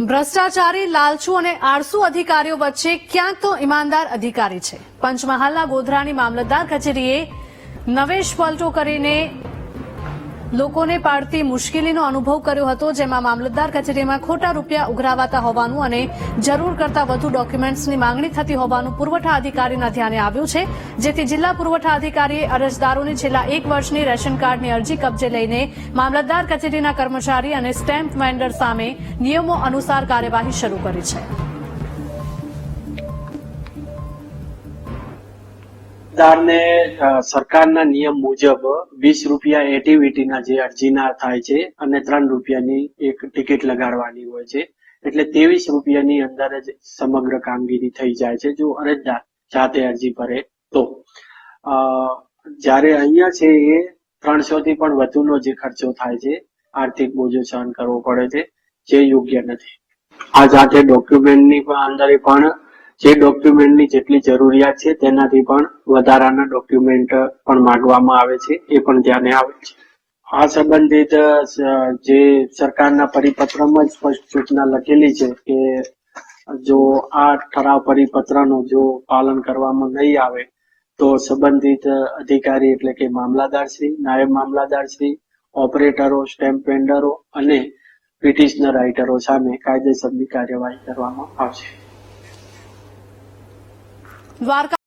ભ્રષ્ટાચારી, લાલચુ અને આળસુ અધિકારીઓ વચ્ચે ક્યાંક તો ઈમાનદાર અધિકારી છે. પંચમહાલના ગોધરાની મામલતદાર કચેરીએ નવેશ પલટો કરીને લોકોને પાડતી મુશ્કેલીનો અનુભવ કર્યો હતો, જેમાં મામલતદાર કચેરીમાં ખોટા રૂપિયા ઉઘરાવાતા હોવાનું અને જરૂર કરતાં વધુ ડોક્યુમેન્ટ્સની માંગણી થતી હોવાનું પુરવઠા અધિકારીના ધ્યાને આવ્યું છે, જેથી જિલ્લા પુરવઠા અધિકારીએ અરજદારોની છેલ્લા એક વર્ષની રેશન કાર્ડની અરજી કબજે લઈને મામલતદાર કચેરીના કર્મચારી અને સ્ટેમ્પ વેન્ડર સામે નિયમો અનુસાર કાર્યવાહી શરૂ કરી છે. અરજદારને સરકારના નિયમ મુજબ વીસ રૂપિયા એટીવીટીના જે અરજીના થાય છે અને ત્રણ રૂપિયાની એક ટિકિટ લગાડવાની હોય છે. એટલે ત્રેવીસ રૂપિયાની અંદર જ સમગ્ર કામગીરી થઈ જાય છે જો અરજદાર જાતે અરજી ભરે તો. જ્યારે અહીંયા છે એ ત્રણસો થી પણ વધુનો જે ખર્ચો થાય છે, આર્થિક બોજો સહન કરવો પડે છે, જે યોગ્ય નથી. આ જાતે ડોક્યુમેન્ટની અંદર પણ જે ડોક્યુમેન્ટની જેટલી જરૂરિયાત છે તેનાથી પણ વધારાના ડોક્યુમેન્ટ પણ માંગવામાં આવે છે, એ પણ ધ્યાને આવે છે. આ સંબંધિત જે સરકારના પરિપત્રમાં સ્પષ્ટ સૂચના લખેલી છે કે જો આ ઠરાવ પરિપત્રનું જો પાલન કરવામાં નહીં આવે, તો સંબંધિત અધિકારી એટલે કે મામલાદારશ્રી નાયબ મામલાદારશ્રી ઓપરેટરો સ્ટેમ્પ વેન્ડરો અને પિટિશનર રાઇટરો સામે કાયદેસરની કાર્યવાહી કરવામાં આવશે. દ્વારકા